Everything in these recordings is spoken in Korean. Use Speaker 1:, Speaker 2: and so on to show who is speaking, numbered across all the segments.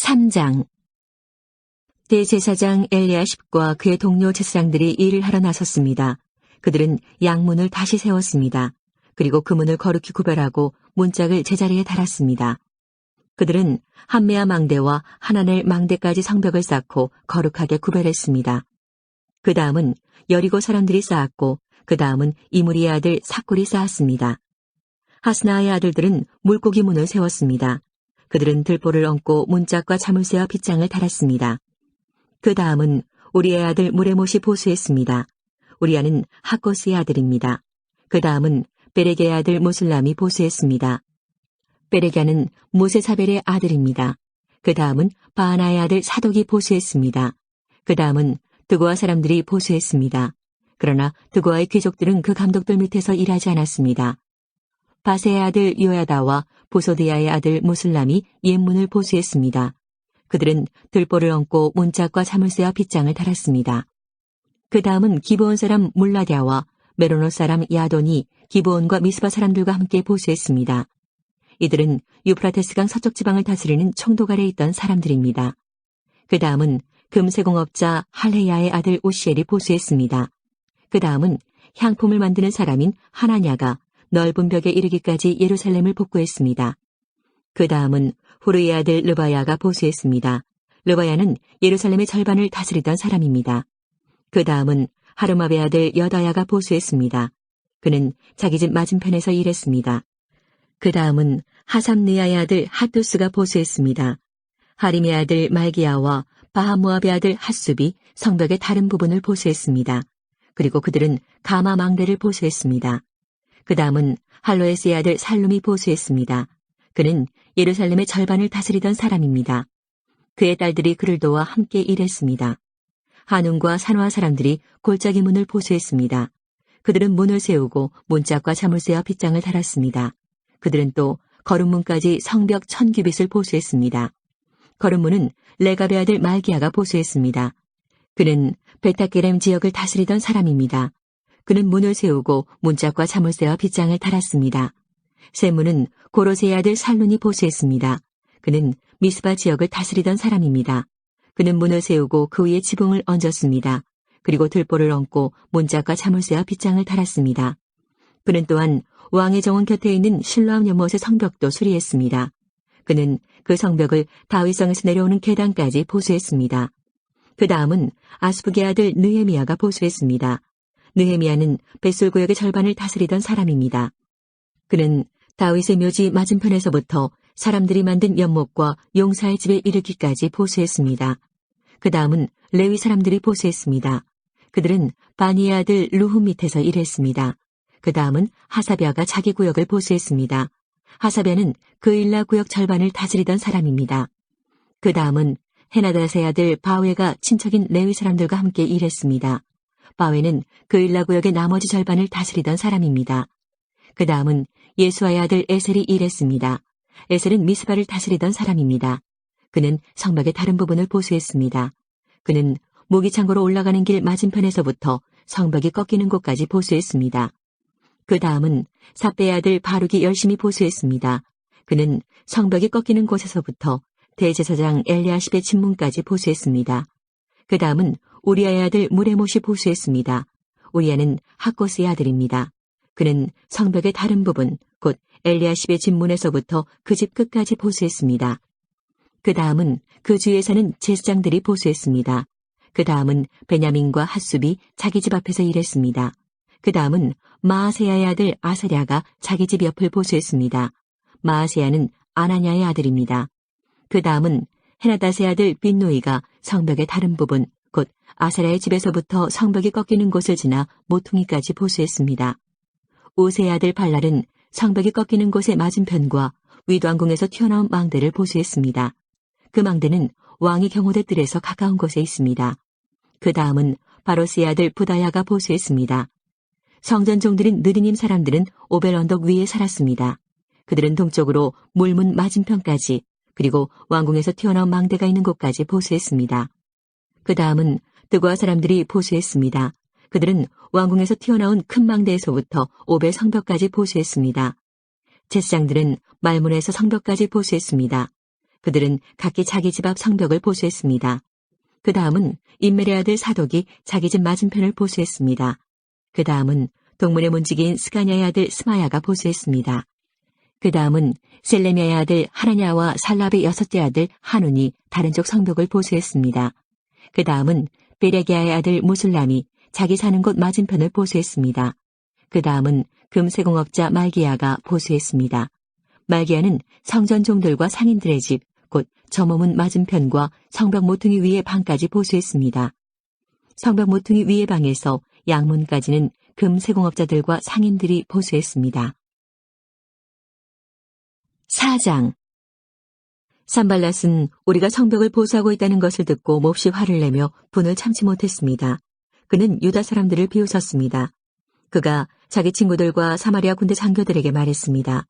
Speaker 1: 3장 대제사장 엘리야십과 그의 동료 제사장들이 일을 하러 나섰습니다. 그들은 양문을 다시 세웠습니다. 그리고 그 문을 거룩히 구별하고 문짝을 제자리에 달았습니다. 그들은 한메아 망대와 하나넬 망대까지 성벽을 쌓고 거룩하게 구별했습니다. 그 다음은 여리고 사람들이 쌓았고 그 다음은 이무리의 아들 사골이 쌓았습니다. 하스나의 아들들은 물고기 문을 세웠습니다. 그들은 들보를 얹고 문짝과 자물쇠와 빗장을 달았습니다. 그 다음은 우리의 아들 무레못이 보수했습니다. 우리 아는 하코스의 아들입니다. 그 다음은 베레게의 아들 무슬람이 보수했습니다. 베레게는 모세사벨의 아들입니다. 그 다음은 바하나의 아들 사독이 보수했습니다. 그 다음은 드고아 사람들이 보수했습니다. 그러나 드고아의 귀족들은 그 감독들 밑에서 일하지 않았습니다. 바세의 아들 요야다와 보소디아의 아들 무슬람이 옛문을 보수했습니다. 그들은 들보를 얹고 문짝과 자물쇠와 빗장을 달았습니다. 그 다음은 기브온 사람 물라디아와 메로노 사람 야돈이 기브온과 미스바 사람들과 함께 보수했습니다. 이들은 유프라테스강 서쪽 지방을 다스리는 총독 아래 있던 사람들입니다. 그 다음은 금세공업자 할레야의 아들 오시엘이 보수했습니다. 그 다음은 향품을 만드는 사람인 하나냐가 넓은 벽에 이르기까지 예루살렘을 복구했습니다. 그 다음은 후르의 아들 르바야가 보수했습니다. 르바야는 예루살렘의 절반을 다스리던 사람입니다. 그 다음은 하르마베 아들 여다야가 보수했습니다. 그는 자기 집 맞은편에서 일했습니다. 그 다음은 하삼느야의 아들 핫두스가 보수했습니다. 하림의 아들 말기야와 바하모압의 아들 핫숲이 성벽의 다른 부분을 보수했습니다. 그리고 그들은 가마 망대를 보수했습니다. 그 다음은 할로에스의 아들 살룸이 보수했습니다. 그는 예루살렘의 절반을 다스리던 사람입니다. 그의 딸들이 그를 도와 함께 일했습니다. 한운과 산화 사람들이 골짜기 문을 보수했습니다. 그들은 문을 세우고 문짝과 자물쇠와 빗장을 달았습니다. 그들은 또 거름문까지 성벽 천 규빗을 보수했습니다. 거름문은 레갑의 아들 말기야가 보수했습니다. 그는 베타게렘 지역을 다스리던 사람입니다. 그는 문을 세우고 문짝과 자물쇠와 빗장을 달았습니다. 세문은 고로세의 아들 살룬이 보수했습니다. 그는 미스바 지역을 다스리던 사람입니다. 그는 문을 세우고 그 위에 지붕을 얹었습니다. 그리고 들보를 얹고 문짝과 자물쇠와 빗장을 달았습니다. 그는 또한 왕의 정원 곁에 있는 실로암 연못의 성벽도 수리했습니다. 그는 그 성벽을 다윗성에서 내려오는 계단까지 보수했습니다. 그 다음은 아스부게 아들 느헤미야가 보수했습니다. 느헤미야는 벳솔 구역의 절반을 다스리던 사람입니다. 그는 다윗의 묘지 맞은편에서부터 사람들이 만든 연못과 용사의 집에 이르기까지 보수했습니다. 그 다음은 레위 사람들이 보수했습니다. 그들은 바니의 아들 루흠 밑에서 일했습니다. 그 다음은 하사비아가 자기 구역을 보수했습니다. 하사비아는 그 일라 구역 절반을 다스리던 사람입니다. 그 다음은 헤나다세 아들 바웨가 친척인 레위 사람들과 함께 일했습니다. 바웨는 그 일라 구역의 나머지 절반을 다스리던 사람입니다. 그 다음은 예수아의 아들 에셀이 일했습니다. 에셀은 미스바를 다스리던 사람입니다. 그는 성막의 다른 부분을 보수했습니다. 그는 모기창고로 올라가는 길 맞은편에서부터 성벽이 꺾이는 곳까지 보수했습니다. 그 다음은 사배의 아들 바룩이 열심히 보수했습니다. 그는 성벽이 꺾이는 곳에서부터 대제사장 엘리아십의 침문까지 보수했습니다. 그 다음은 우리아의 아들 무레못이 보수했습니다. 우리아는 하코스의 아들입니다. 그는 성벽의 다른 부분, 곧 엘리아십의 집문에서부터 그 집 끝까지 보수했습니다. 그 다음은 그 주위에 사는 제사장들이 보수했습니다. 그 다음은 베냐민과 핫숲이 자기 집 앞에서 일했습니다. 그 다음은 마아세야의 아들 아사랴가 자기 집 옆을 보수했습니다. 마아세야는 아나냐의 아들입니다. 그 다음은 헤나다세 아들 빈노이가 성벽의 다른 부분, 곧 아사랴의 집에서부터 성벽이 꺾이는 곳을 지나 모퉁이까지 보수했습니다. 우세의 아들 발랄은 성벽이 꺾이는 곳의 맞은편과 위도항궁에서 튀어나온 망대를 보수했습니다. 그 망대는 왕이 경호대 뜰에서 가까운 곳에 있습니다. 그 다음은 바로스의 아들 부다야가 보수했습니다. 성전 종들인 느리님 사람들은 오벨 언덕 위에 살았습니다. 그들은 동쪽으로 물문 맞은편까지 그리고 왕궁에서 튀어나온 망대가 있는 곳까지 보수했습니다. 그 다음은 뜨거와 사람들이 보수했습니다. 그들은 왕궁에서 튀어나온 큰 망대에서부터 오벨 성벽까지 보수했습니다. 제사장들은 말문에서 성벽까지 보수했습니다. 그들은 각기 자기 집 앞 성벽을 보수했습니다. 그 다음은 인멜의 아들 사독이 자기 집 맞은편을 보수했습니다. 그 다음은 동문의 문지기인 스가냐의 아들 스마야가 보수했습니다. 그 다음은 셀레미아의 아들 하나냐와 살랍의 여섯째 아들 한운이 다른 쪽 성벽을 보수했습니다. 그 다음은 베레기아의 아들 무술람이 자기 사는 곳 맞은편을 보수했습니다. 그 다음은 금세공업자 말기야가 보수했습니다. 말기야는 성전 종들과 상인들의 집, 곧 저몸은 맞은편과 성벽 모퉁이 위의 방까지 보수했습니다. 성벽 모퉁이 위의 방에서 양문까지는 금세공업자들과 상인들이 보수했습니다. 4장 산발랏은 우리가 성벽을 보수하고 있다는 것을 듣고 몹시 화를 내며 분을 참지 못했습니다. 그는 유다 사람들을 비웃었습니다. 그가 자기 친구들과 사마리아 군대 장교들에게 말했습니다.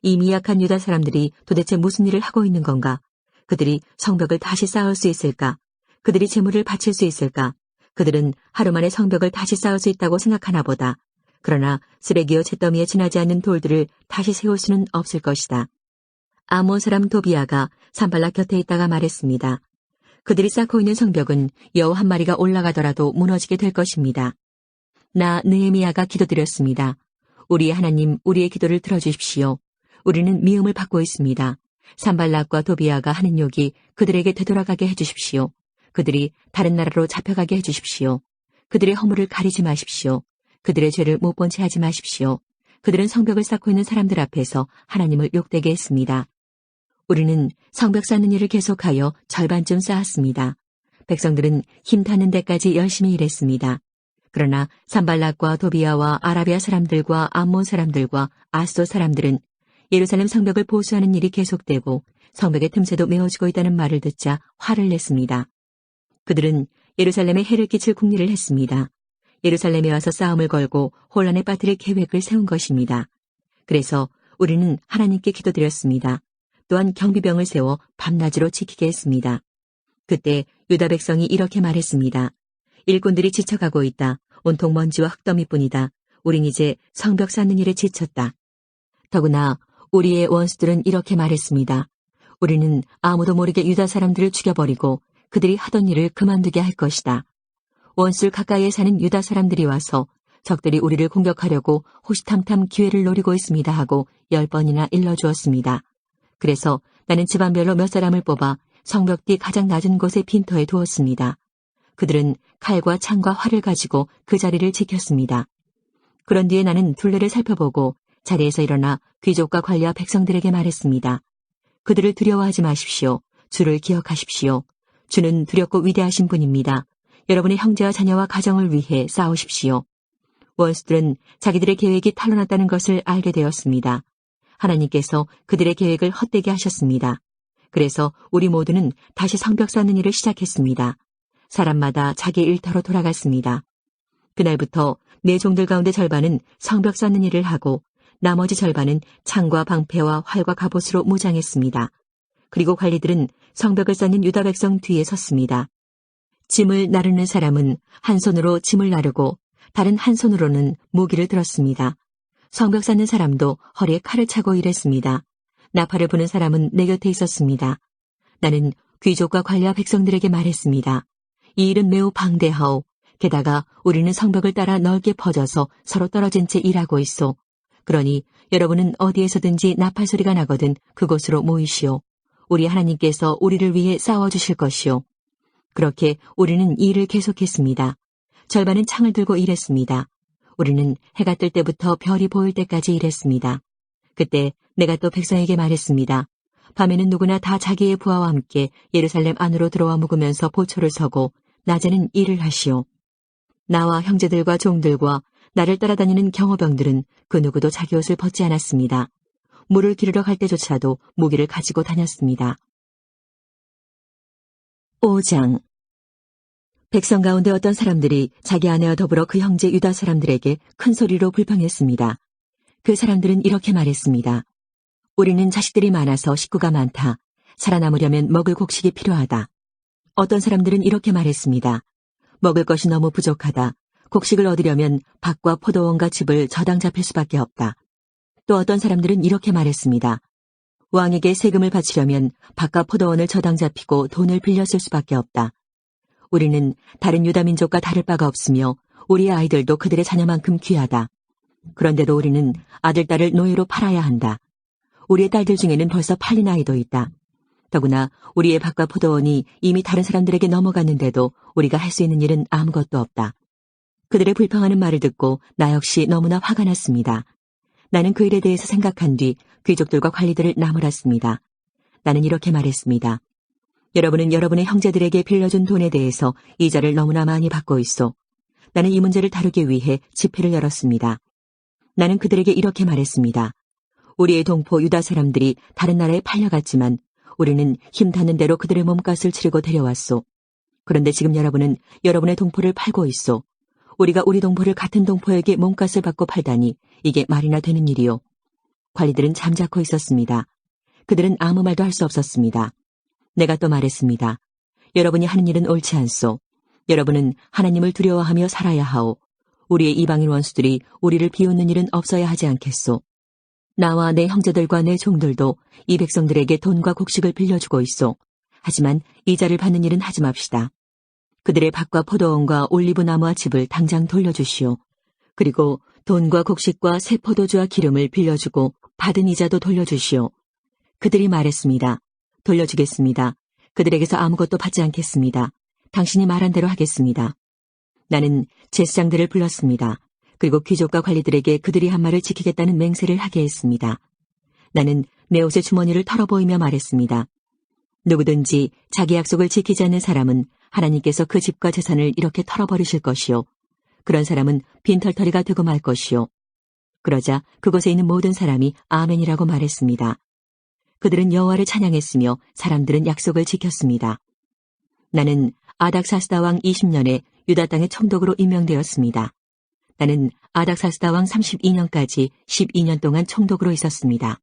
Speaker 1: 이 미약한 유다 사람들이 도대체 무슨 일을 하고 있는 건가? 그들이 성벽을 다시 쌓을 수 있을까? 그들이 재물을 바칠 수 있을까? 그들은 하루 만에 성벽을 다시 쌓을 수 있다고 생각하나 보다. 그러나 쓰레기와 잿더미에 지나지 않는 돌들을 다시 세울 수는 없을 것이다. 아몬 사람 도비아가 산발락 곁에 있다가 말했습니다. 그들이 쌓고 있는 성벽은 여우 한 마리가 올라가더라도 무너지게 될 것입니다. 나 느헤미야가 기도드렸습니다. 우리 하나님 우리의 기도를 들어주십시오. 우리는 미움을 받고 있습니다. 산발락과 도비아가 하는 욕이 그들에게 되돌아가게 해주십시오. 그들이 다른 나라로 잡혀가게 해주십시오. 그들의 허물을 가리지 마십시오. 그들의 죄를 못 본 채 하지 마십시오. 그들은 성벽을 쌓고 있는 사람들 앞에서 하나님을 욕되게 했습니다. 우리는 성벽 쌓는 일을 계속하여 절반쯤 쌓았습니다. 백성들은 힘타는 데까지 열심히 일했습니다. 그러나 산발락과 도비아와 아라비아 사람들과 암몬 사람들과 아스도 사람들은 예루살렘 성벽을 보수하는 일이 계속되고 성벽의 틈새도 메워지고 있다는 말을 듣자 화를 냈습니다. 그들은 예루살렘에 해를 끼칠 궁리를 했습니다. 예루살렘에 와서 싸움을 걸고 혼란에 빠뜨릴 계획을 세운 것입니다. 그래서 우리는 하나님께 기도드렸습니다. 또한 경비병을 세워 밤낮으로 지키게 했습니다. 그때 유다 백성이 이렇게 말했습니다. 일꾼들이 지쳐가고 있다. 온통 먼지와 흙더미뿐이다. 우린 이제 성벽 쌓는 일에 지쳤다. 더구나 우리의 원수들은 이렇게 말했습니다. 우리는 아무도 모르게 유다 사람들을 죽여버리고 그들이 하던 일을 그만두게 할 것이다. 원술 가까이에 사는 유다 사람들이 와서 적들이 우리를 공격하려고 호시탐탐 기회를 노리고 있습니다 하고 열 번이나 일러주었습니다. 그래서 나는 집안별로 몇 사람을 뽑아 성벽 뒤 가장 낮은 곳에 빈터에 두었습니다. 그들은 칼과 창과 활을 가지고 그 자리를 지켰습니다. 그런 뒤에 나는 둘레를 살펴보고 자리에서 일어나 귀족과 관리와 백성들에게 말했습니다. 그들을 두려워하지 마십시오. 주를 기억하십시오. 주는 두렵고 위대하신 분입니다. 여러분의 형제와 자녀와 가정을 위해 싸우십시오. 원수들은 자기들의 계획이 탄로났다는 것을 알게 되었습니다. 하나님께서 그들의 계획을 헛되게 하셨습니다. 그래서 우리 모두는 다시 성벽 쌓는 일을 시작했습니다. 사람마다 자기 일터로 돌아갔습니다. 그날부터 내 종들 가운데 절반은 성벽 쌓는 일을 하고 나머지 절반은 창과 방패와 활과 갑옷으로 무장했습니다. 그리고 관리들은 성벽을 쌓는 유다 백성 뒤에 섰습니다. 짐을 나르는 사람은 한 손으로 짐을 나르고 다른 한 손으로는 무기를 들었습니다. 성벽 쌓는 사람도 허리에 칼을 차고 일했습니다. 나팔을 부는 사람은 내 곁에 있었습니다. 나는 귀족과 관리와 백성들에게 말했습니다. 이 일은 매우 방대하오. 게다가 우리는 성벽을 따라 넓게 퍼져서 서로 떨어진 채 일하고 있어 그러니 여러분은 어디에서든지 나팔 소리가 나거든 그곳으로 모이시오. 우리 하나님께서 우리를 위해 싸워주실 것이오. 그렇게 우리는 일을 계속했습니다. 절반은 창을 들고 일했습니다. 우리는 해가 뜰 때부터 별이 보일 때까지 일했습니다. 그때 내가 또 백성에게 말했습니다. 밤에는 누구나 다 자기의 부하와 함께 예루살렘 안으로 들어와 묵으면서 보초를 서고 낮에는 일을 하시오. 나와 형제들과 종들과 나를 따라다니는 경호병들은 그 누구도 자기 옷을 벗지 않았습니다. 물을 기르러 갈 때조차도 무기를 가지고 다녔습니다. 5장 백성 가운데 어떤 사람들이 자기 아내와 더불어 그 형제 유다 사람들에게 큰 소리로 불평했습니다. 그 사람들은 이렇게 말했습니다. 우리는 자식들이 많아서 식구가 많다. 살아남으려면 먹을 곡식이 필요하다. 어떤 사람들은 이렇게 말했습니다. 먹을 것이 너무 부족하다. 곡식을 얻으려면 밭과 포도원과 집을 저당 잡힐 수밖에 없다. 또 어떤 사람들은 이렇게 말했습니다. 왕에게 세금을 바치려면 바깥 포도원을 저당 잡히고 돈을 빌렸을 수밖에 없다. 우리는 다른 유다 민족과 다를 바가 없으며 우리의 아이들도 그들의 자녀만큼 귀하다. 그런데도 우리는 아들, 딸을 노예로 팔아야 한다. 우리의 딸들 중에는 벌써 팔린 아이도 있다. 더구나 우리의 바깥 포도원이 이미 다른 사람들에게 넘어갔는데도 우리가 할 수 있는 일은 아무것도 없다. 그들의 불평하는 말을 듣고 나 역시 너무나 화가 났습니다. 나는 그 일에 대해서 생각한 뒤 귀족들과 관리들을 나무랐습니다. 나는 이렇게 말했습니다. 여러분은 여러분의 형제들에게 빌려준 돈에 대해서 이자를 너무나 많이 받고 있어. 나는 이 문제를 다루기 위해 집회를 열었습니다. 나는 그들에게 이렇게 말했습니다. 우리의 동포 유다 사람들이 다른 나라에 팔려갔지만 우리는 힘 닿는 대로 그들의 몸값을 치르고 데려왔소. 그런데 지금 여러분은 여러분의 동포를 팔고 있소. 우리가 우리 동포를 같은 동포에게 몸값을 받고 팔다니 이게 말이나 되는 일이요. 관리들은 잠자코 있었습니다. 그들은 아무 말도 할 수 없었습니다. 내가 또 말했습니다. 여러분이 하는 일은 옳지 않소. 여러분은 하나님을 두려워하며 살아야 하오. 우리의 이방인 원수들이 우리를 비웃는 일은 없어야 하지 않겠소. 나와 내 형제들과 내 종들도 이 백성들에게 돈과 곡식을 빌려주고 있소. 하지만 이자를 받는 일은 하지 맙시다. 그들의 밭과 포도원과 올리브 나무와 집을 당장 돌려주시오. 그리고 돈과 곡식과 새 포도주와 기름을 빌려주고 받은 이자도 돌려주시오. 그들이 말했습니다. 돌려주겠습니다. 그들에게서 아무것도 받지 않겠습니다. 당신이 말한 대로 하겠습니다. 나는 제사장들을 불렀습니다. 그리고 귀족과 관리들에게 그들이 한 말을 지키겠다는 맹세를 하게 했습니다. 나는 내 옷의 주머니를 털어보이며 말했습니다. 누구든지 자기 약속을 지키지 않는 사람은 하나님께서 그 집과 재산을 이렇게 털어버리실 것이요. 그런 사람은 빈털터리가 되고 말 것이요. 그러자 그곳에 있는 모든 사람이 아멘이라고 말했습니다. 그들은 여호와를 찬양했으며 사람들은 약속을 지켰습니다. 나는 아닥사스다 왕 20년에 유다 땅의 총독으로 임명되었습니다. 나는 아닥사스다 왕 32년까지 12년 동안 총독으로 있었습니다.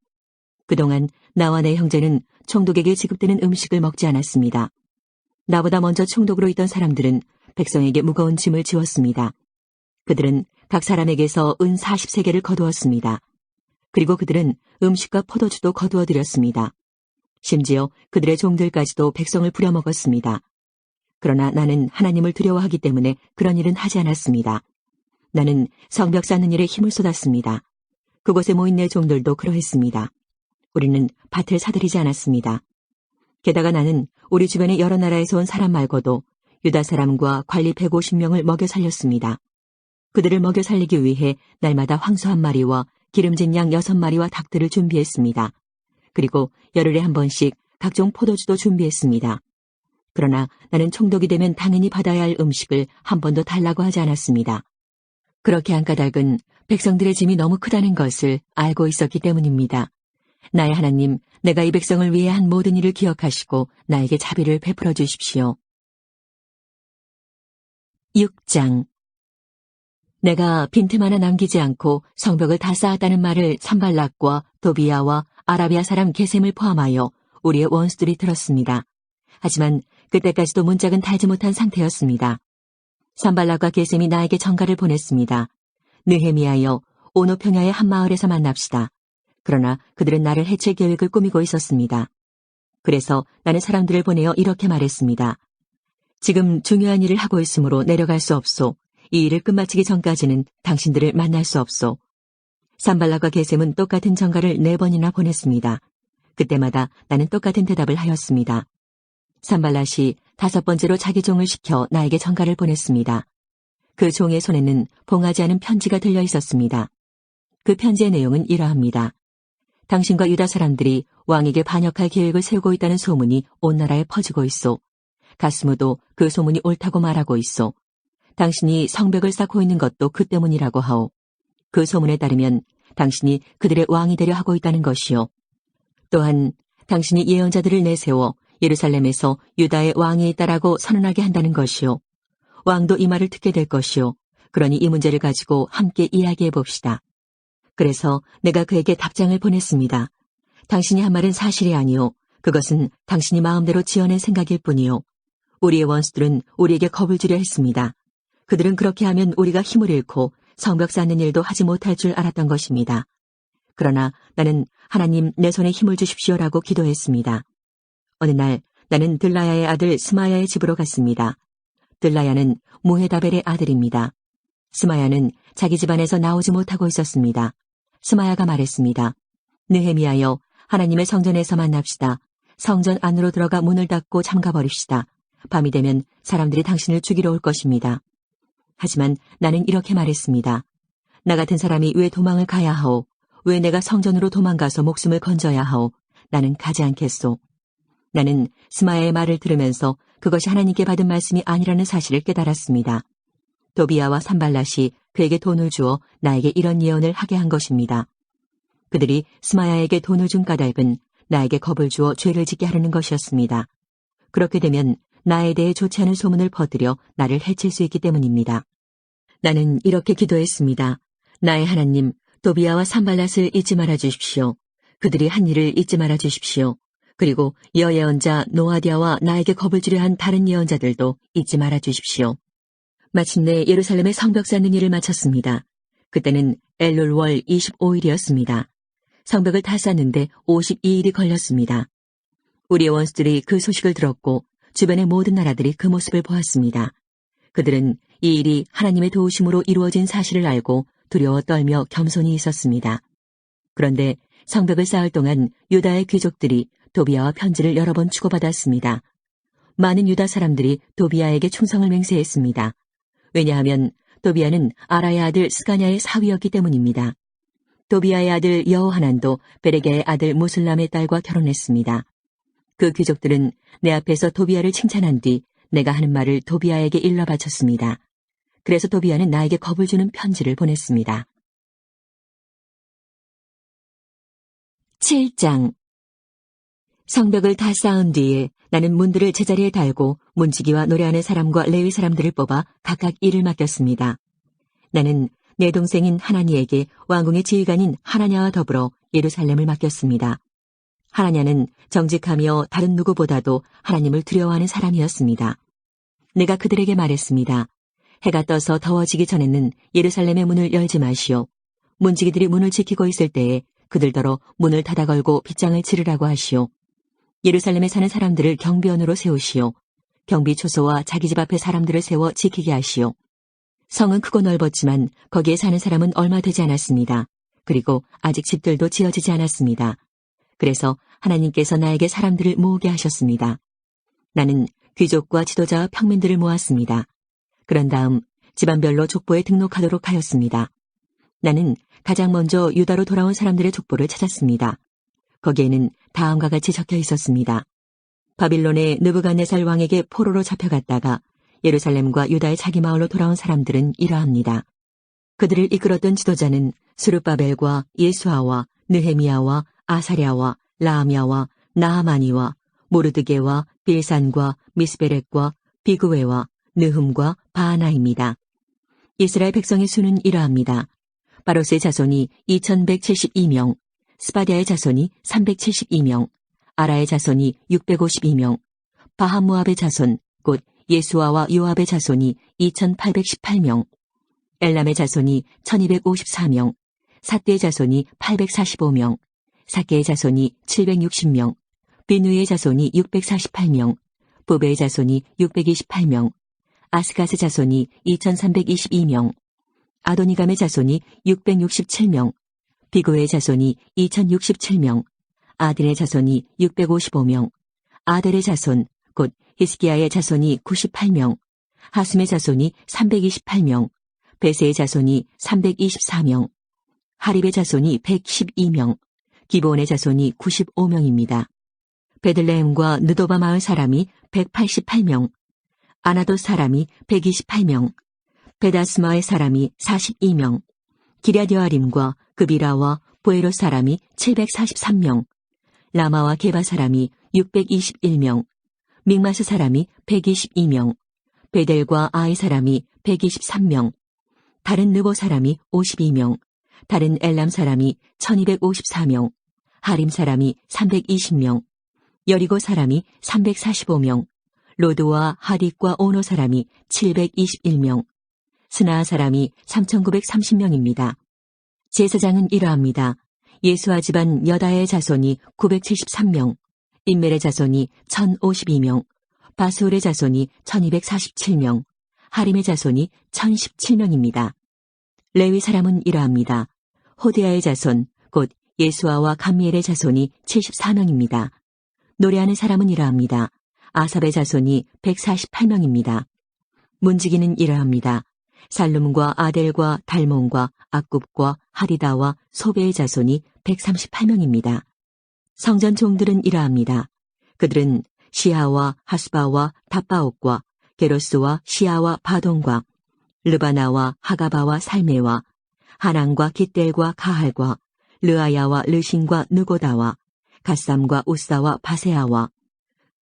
Speaker 1: 그동안 나와 내 형제는 총독에게 지급되는 음식을 먹지 않았습니다. 나보다 먼저 총독으로 있던 사람들은 백성에게 무거운 짐을 지웠습니다. 그들은 각 사람에게서 은 40세계를 거두었습니다. 그리고 그들은 음식과 포도주도 거두어 드렸습니다. 심지어 그들의 종들까지도 백성을 부려먹었습니다. 그러나 나는 하나님을 두려워하기 때문에 그런 일은 하지 않았습니다. 나는 성벽 쌓는 일에 힘을 쏟았습니다. 그곳에 모인 내 종들도 그러했습니다. 우리는 밭을 사들이지 않았습니다. 게다가 나는 우리 주변의 여러 나라에서 온 사람 말고도 유다 사람과 관리 150명을 먹여 살렸습니다. 그들을 먹여 살리기 위해 날마다 황소 한 마리와 기름진 양 여섯 마리와 닭들을 준비했습니다. 그리고 열흘에 한 번씩 각종 포도주도 준비했습니다. 그러나 나는 총독이 되면 당연히 받아야 할 음식을 한 번도 달라고 하지 않았습니다. 그렇게 한 까닭은 백성들의 짐이 너무 크다는 것을 알고 있었기 때문입니다. 나의 하나님, 내가 이 백성을 위해 한 모든 일을 기억하시고 나에게 자비를 베풀어 주십시오. 6장 내가 빈틈 하나 남기지 않고 성벽을 다 쌓았다는 말을 산발락과 도비아와 아라비아 사람 게셈을 포함하여 우리의 원수들이 들었습니다. 하지만 그때까지도 문짝은 달지 못한 상태였습니다. 산발락과 게셈이 나에게 전가를 보냈습니다. 느헤미하여 오노 평야의 한 마을에서 만납시다. 그러나 그들은 나를 해칠 계획을 꾸미고 있었습니다. 그래서 나는 사람들을 보내어 이렇게 말했습니다. 지금 중요한 일을 하고 있으므로 내려갈 수 없소. 이 일을 끝마치기 전까지는 당신들을 만날 수 없소. 산발라과 게셈은 똑같은 전가를 네 번이나 보냈습니다. 그때마다 나는 똑같은 대답을 하였습니다. 산발라시 다섯 번째로 자기 종을 시켜 나에게 전가를 보냈습니다. 그 종의 손에는 봉하지 않은 편지가 들려 있었습니다. 그 편지의 내용은 이러합니다. 당신과 유다 사람들이 왕에게 반역할 계획을 세우고 있다는 소문이 온 나라에 퍼지고 있소. 가스무도 그 소문이 옳다고 말하고 있소. 당신이 성벽을 쌓고 있는 것도 그 때문이라고 하오. 그 소문에 따르면 당신이 그들의 왕이 되려 하고 있다는 것이요. 또한 당신이 예언자들을 내세워 예루살렘에서 유다의 왕이 있다라고 선언하게 한다는 것이요. 왕도 이 말을 듣게 될 것이요. 그러니 이 문제를 가지고 함께 이야기해 봅시다. 그래서 내가 그에게 답장을 보냈습니다. 당신이 한 말은 사실이 아니오. 그것은 당신이 마음대로 지어낸 생각일 뿐이오. 우리의 원수들은 우리에게 겁을 주려 했습니다. 그들은 그렇게 하면 우리가 힘을 잃고 성벽 쌓는 일도 하지 못할 줄 알았던 것입니다. 그러나 나는 하나님 내 손에 힘을 주십시오라고 기도했습니다. 어느 날 나는 들라야의 아들 스마야의 집으로 갔습니다. 들라야는 무헤다벨의 아들입니다. 스마야는 자기 집안에서 나오지 못하고 있었습니다. 스마야가 말했습니다. 느헤미야여 하나님의 성전에서 만납시다. 성전 안으로 들어가 문을 닫고 잠가버립시다. 밤이 되면 사람들이 당신을 죽이러 올 것입니다. 하지만 나는 이렇게 말했습니다. 나 같은 사람이 왜 도망을 가야 하오? 왜 내가 성전으로 도망가서 목숨을 건져야 하오? 나는 가지 않겠소. 나는 스마야의 말을 들으면서 그것이 하나님께 받은 말씀이 아니라는 사실을 깨달았습니다. 도비아와 산발랏이 그에게 돈을 주어 나에게 이런 예언을 하게 한 것입니다. 그들이 스마야에게 돈을 준 까닭은 나에게 겁을 주어 죄를 짓게 하려는 것이었습니다. 그렇게 되면 나에 대해 좋지 않은 소문을 퍼뜨려 나를 해칠 수 있기 때문입니다. 나는 이렇게 기도했습니다. 나의 하나님, 도비아와 산발랏을 잊지 말아 주십시오. 그들이 한 일을 잊지 말아 주십시오. 그리고 여예언자 노아디아와 나에게 겁을 주려 한 다른 예언자들도 잊지 말아 주십시오. 마침내 예루살렘의 성벽 쌓는 일을 마쳤습니다. 그때는 엘룰월 25일이었습니다. 성벽을 다 쌓는데 52일이 걸렸습니다. 우리의 원수들이 그 소식을 들었고 주변의 모든 나라들이 그 모습을 보았습니다. 그들은 이 일이 하나님의 도우심으로 이루어진 사실을 알고 두려워 떨며 겸손히 있었습니다. 그런데 성벽을 쌓을 동안 유다의 귀족들이 도비아와 편지를 여러 번 주고받았습니다. 많은 유다 사람들이 도비아에게 충성을 맹세했습니다. 왜냐하면 도비아는 아라의 아들 스가냐의 사위였기 때문입니다. 도비아의 아들 여호하난도 베레게의 아들 무슬람의 딸과 결혼했습니다. 그 귀족들은 내 앞에서 도비아를 칭찬한 뒤 내가 하는 말을 도비아에게 일러 바쳤습니다. 그래서 도비아는 나에게 겁을 주는 편지를 보냈습니다. 7장 성벽을 다 쌓은 뒤에 나는 문들을 제자리에 달고 문지기와 노래하는 사람과 레위 사람들을 뽑아 각각 일을 맡겼습니다. 나는 내 동생인 하나니에게 왕궁의 지휘관인 하나냐와 더불어 예루살렘을 맡겼습니다. 하나냐는 정직하며 다른 누구보다도 하나님을 두려워하는 사람이었습니다. 내가 그들에게 말했습니다. 해가 떠서 더워지기 전에는 예루살렘의 문을 열지 마시오. 문지기들이 문을 지키고 있을 때에 그들더러 문을 닫아 걸고 빗장을 치르라고 하시오. 예루살렘에 사는 사람들을 경비원으로 세우시오. 경비 초소와 자기 집 앞에 사람들을 세워 지키게 하시오. 성은 크고 넓었지만 거기에 사는 사람은 얼마 되지 않았습니다. 그리고 아직 집들도 지어지지 않았습니다. 그래서 하나님께서 나에게 사람들을 모으게 하셨습니다. 나는 귀족과 지도자와 평민들을 모았습니다. 그런 다음 집안별로 족보에 등록하도록 하였습니다. 나는 가장 먼저 유다로 돌아온 사람들의 족보를 찾았습니다. 거기에는 다음과 같이 적혀 있었습니다. 바빌론의 느부갓네살 왕에게 포로로 잡혀갔다가 예루살렘과 유다의 자기 마을로 돌아온 사람들은 이러합니다. 그들을 이끌었던 지도자는 수르바벨과 예수아와 느헤미야와 아사랴와 라아미아와 나하마니와 모르드게와 빌산과 미스베렉과 비그웨와 느흠과 바하나입니다. 이스라엘 백성의 수는 이러합니다. 바로스의 자손이 2172명, 스바디아의 자손이 372명, 아라의 자손이 652명, 바하무압의 자손, 곧 예수아와 요압의 자손이 2818명, 엘람의 자손이 1254명, 사떼의 자손이 845명, 사케의 자손이 760명, 비누의 자손이 648명, 보베의 자손이 628명, 아스가스 자손이 2322명, 아도니감의 자손이 667명, 비고의 자손이 2067명, 아들의 자손이 655명, 아델의 자손, 곧 히스기야의 자손이 98명, 하슴의 자손이 328명, 베세의 자손이 324명, 하립의 자손이 112명, 기본의 자손이 95명입니다. 베들레헴과 느도바 마을 사람이 188명, 아나도 사람이 128명, 베다스마의 사람이 42명, 기랴디아림과 그비라와 보에로 사람이 743명, 라마와 게바 사람이 621명, 믹마스 사람이 122명, 베델과 아이 사람이 123명, 다른 느보 사람이 52명, 다른 엘람 사람이 1254명, 하림 사람이 320명, 여리고 사람이 345명, 로드와 하딕과 오노 사람이 721명, 스나 사람이 3930명입니다. 제사장은 이러합니다. 예수와 집안 여다의 자손이 973명, 인멜의 자손이 1052명, 바스올의 자손이 1247명, 하림의 자손이 1017명입니다. 레위 사람은 이러합니다. 호디아의 자손, 곧 예수아와 감미엘의 자손이 74명입니다. 노래하는 사람은 이러합니다. 아삽의 자손이 148명입니다. 문지기는 이러합니다. 살룸과 아델과 달몬과 악굽과 하리다와 소베의 자손이 138명입니다. 성전 종들은 이러합니다. 그들은 시아와 하스바와 다바옥과 게로스와 시아와 바동과 르바나와 하가바와 살메와 하난과 기델과 가할과 르아야와 르신과 느고다와 갓삼과 우사와 바세아와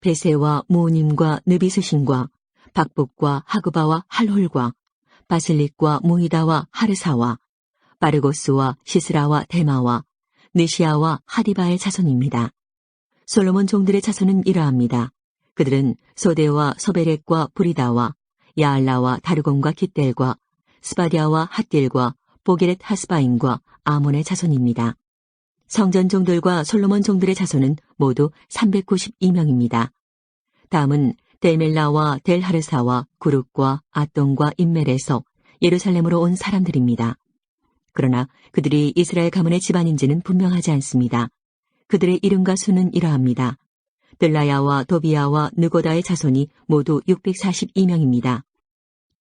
Speaker 1: 베세와 모님과 느비스신과 박복과 하그바와 할홀과 바실릭과 모이다와 하르사와 바르고스와 시스라와 데마와 느시아와 하디바의 자손입니다. 솔로몬 종들의 자손은 이러합니다. 그들은 소데와 소베렉과 브리다와 야알라와 다르곤과 kit델과 스바디아와 핫딜과 보게렛 하스바인과 아몬의 자손입니다. 성전 종들과 솔로몬 종들의 자손은 모두 392명입니다. 다음은 델멜라와 델하르사와 구룩과 아똥과 인멜에서 예루살렘으로 온 사람들입니다. 그러나 그들이 이스라엘 가문의 집안인지는 분명하지 않습니다. 그들의 이름과 수는 이러합니다. 들라야와 도비야와 느고다의 자손이 모두 642명입니다.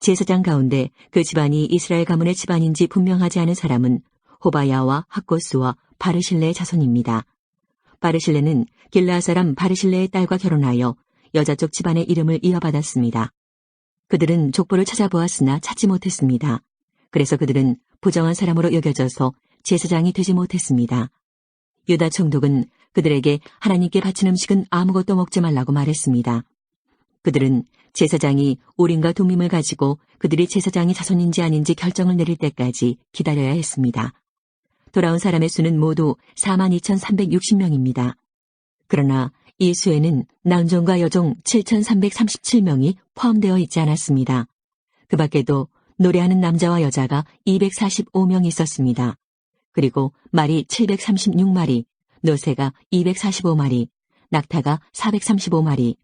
Speaker 1: 제사장 가운데 그 집안이 이스라엘 가문의 집안인지 분명하지 않은 사람은 호바야와 학고스와 바르실레의 자손입니다. 바르실레는 길라 사람 바르실레의 딸과 결혼하여 여자 쪽 집안의 이름을 이어받았습니다. 그들은 족보를 찾아보았으나 찾지 못했습니다. 그래서 그들은 부정한 사람으로 여겨져서 제사장이 되지 못했습니다. 유다 총독은 그들에게 하나님께 바친 음식은 아무것도 먹지 말라고 말했습니다. 그들은 제사장이 우림과 둠밈을 가지고 그들이 제사장이 자손인지 아닌지 결정을 내릴 때까지 기다려야 했습니다. 돌아온 사람의 수는 모두 42,360명입니다. 그러나 이 수에는 남종과 여종 7,337명이 포함되어 있지 않았습니다. 그 밖에도 노래하는 남자와 여자가 245명 있었습니다. 그리고 말이 736마리, 노새가 245마리, 낙타가 435마리,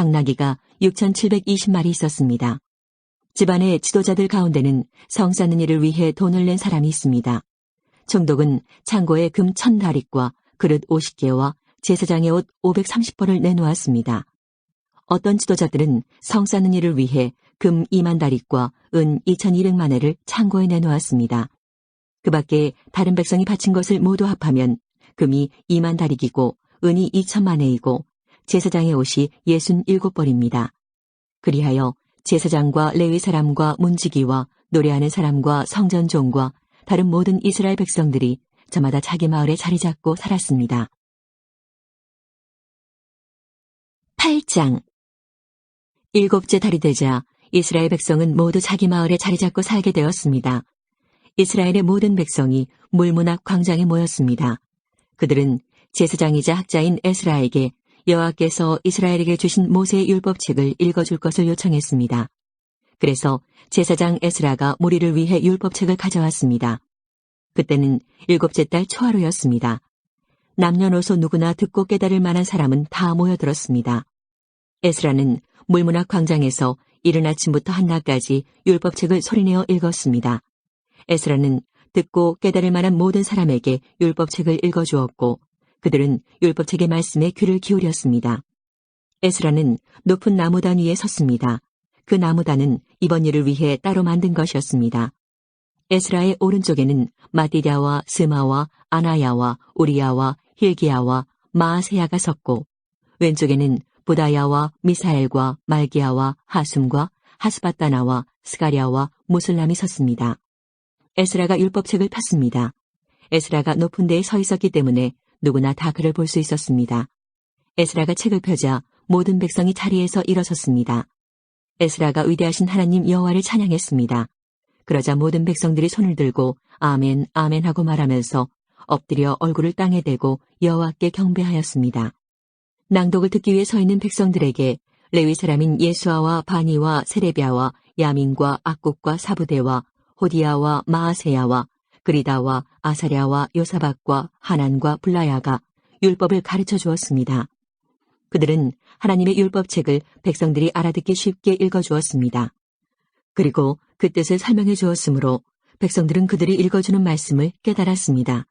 Speaker 1: 당나귀가 6,720마리 있었습니다. 집안의 지도자들 가운데는 성 쌓는 일을 위해 돈을 낸 사람이 있습니다. 총독은 창고에 금 천다릭과 그릇 50개와 제사장의 옷 530벌을 내놓았습니다. 어떤 지도자들은 성 쌓는 일을 위해 금 2만 다릭과 은 2,200만 회를 창고에 내놓았습니다. 그 밖에 다른 백성이 바친 것을 모두 합하면 금이 2만 다릭이고 은이 2천만 회이고 제사장의 옷이 67벌입니다. 그리하여 제사장과 레위 사람과 문지기와 노래하는 사람과 성전종과 다른 모든 이스라엘 백성들이 저마다 자기 마을에 자리 잡고 살았습니다. 8장 일곱째 달이 되자 이스라엘 백성은 모두 자기 마을에 자리 잡고 살게 되었습니다. 이스라엘의 모든 백성이 물문학 광장에 모였습니다. 그들은 제사장이자 학자인 에스라에게 여호와께서 이스라엘에게 주신 모세의 율법책을 읽어줄 것을 요청했습니다. 그래서 제사장 에스라가 무리를 위해 율법책을 가져왔습니다. 그때는 일곱째 달 초하루였습니다. 남녀노소 누구나 듣고 깨달을 만한 사람은 다 모여들었습니다. 에스라는 물문학 광장에서 이른 아침부터 한낮까지 율법책을 소리내어 읽었습니다. 에스라는 듣고 깨달을 만한 모든 사람에게 율법책을 읽어주었고 그들은 율법책의 말씀에 귀를 기울였습니다. 에스라는 높은 나무단 위에 섰습니다. 그 나무단은 이번 일을 위해 따로 만든 것이었습니다. 에스라의 오른쪽에는 마디랴와 스마와 아나야와 우리야와 힐기야와 마아세야가 섰고 왼쪽에는 부다야와 미사엘과 말기야와 하숨과 하스바따나와 스가랴와 무슬람이 섰습니다. 에스라가 율법책을 폈습니다. 에스라가 높은 데에 서 있었기 때문에 누구나 다 그를 볼 수 있었습니다. 에스라가 책을 펴자 모든 백성이 자리에서 일어섰습니다. 에스라가 위대하신 하나님 여호와를 찬양했습니다. 그러자 모든 백성들이 손을 들고 아멘 아멘 하고 말하면서 엎드려 얼굴을 땅에 대고 여호와께 경배하였습니다. 낭독을 듣기 위해 서 있는 백성들에게 레위 사람인 예수아와 바니와 세레비아와 야민과 악국과 사부대와 호디아와 마아세야와 그리다와 아사랴와 요사박과 하난과 블라야가 율법을 가르쳐 주었습니다. 그들은 하나님의 율법책을 백성들이 알아듣기 쉽게 읽어 주었습니다. 그리고 그 뜻을 설명해 주었으므로 백성들은 그들이 읽어주는 말씀을 깨달았습니다.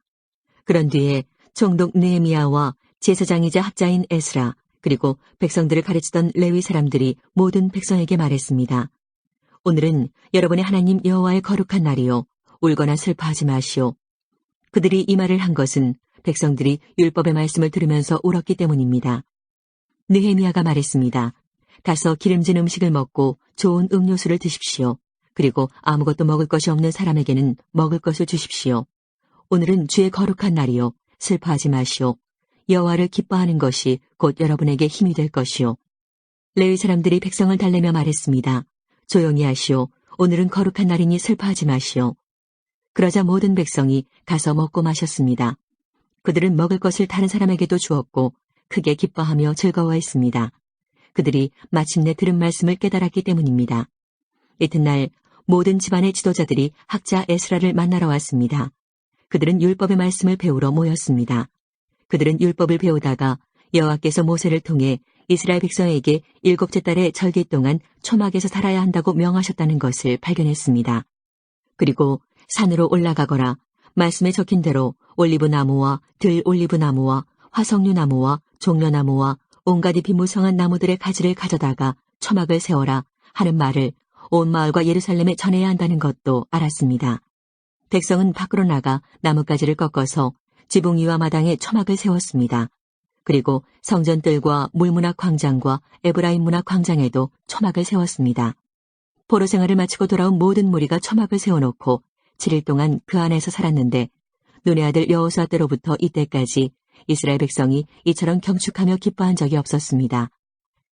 Speaker 1: 그런 뒤에 총독 느헤미야와 제사장이자 학자인 에스라 그리고 백성들을 가르치던 레위 사람들이 모든 백성에게 말했습니다. 오늘은 여러분의 하나님 여호와의 거룩한 날이요 울거나 슬퍼하지 마시오. 그들이 이 말을 한 것은 백성들이 율법의 말씀을 들으면서 울었기 때문입니다. 느헤미야가 말했습니다. 가서 기름진 음식을 먹고 좋은 음료수를 드십시오. 그리고 아무것도 먹을 것이 없는 사람에게는 먹을 것을 주십시오. 오늘은 주의 거룩한 날이요. 슬퍼하지 마시오. 여호와를 기뻐하는 것이 곧 여러분에게 힘이 될 것이요. 레위 사람들이 백성을 달래며 말했습니다. 조용히 하시오. 오늘은 거룩한 날이니 슬퍼하지 마시오. 그러자 모든 백성이 가서 먹고 마셨습니다. 그들은 먹을 것을 다른 사람에게도 주었고 크게 기뻐하며 즐거워했습니다. 그들이 마침내 들은 말씀을 깨달았기 때문입니다. 이튿날 모든 집안의 지도자들이 학자 에스라를 만나러 왔습니다. 그들은 율법의 말씀을 배우러 모였습니다. 그들은 율법을 배우다가 여호와께서 모세를 통해 이스라엘 백성에게 일곱째 달의 절기 동안 초막에서 살아야 한다고 명하셨다는 것을 발견했습니다. 그리고 산으로 올라가거라 말씀에 적힌 대로 올리브 나무와 들 올리브 나무와 화석류 나무와 종려나무와 온갖 잎이 무성한 나무들의 가지를 가져다가 초막을 세워라 하는 말을 온 마을과 예루살렘에 전해야 한다는 것도 알았습니다. 백성은 밖으로 나가 나뭇가지를 꺾어서 지붕 위와 마당에 초막을 세웠습니다. 그리고 성전들과 물문학 광장과 에브라임 문학 광장에도 초막을 세웠습니다. 포로 생활을 마치고 돌아온 모든 무리가 초막을 세워놓고 7일 동안 그 안에서 살았는데 눈의 아들 여호수아 때로부터 이때까지 이스라엘 백성이 이처럼 경축하며 기뻐한 적이 없었습니다.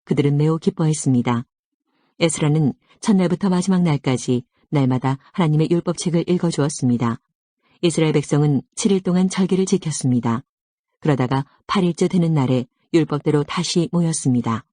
Speaker 1: 그들은 매우 기뻐했습니다. 에스라는 첫날부터 마지막 날까지 날마다 하나님의 율법책을 읽어주었습니다. 이스라엘 백성은 7일 동안 절기를 지켰습니다. 그러다가 8일째 되는 날에 율법대로 다시 모였습니다.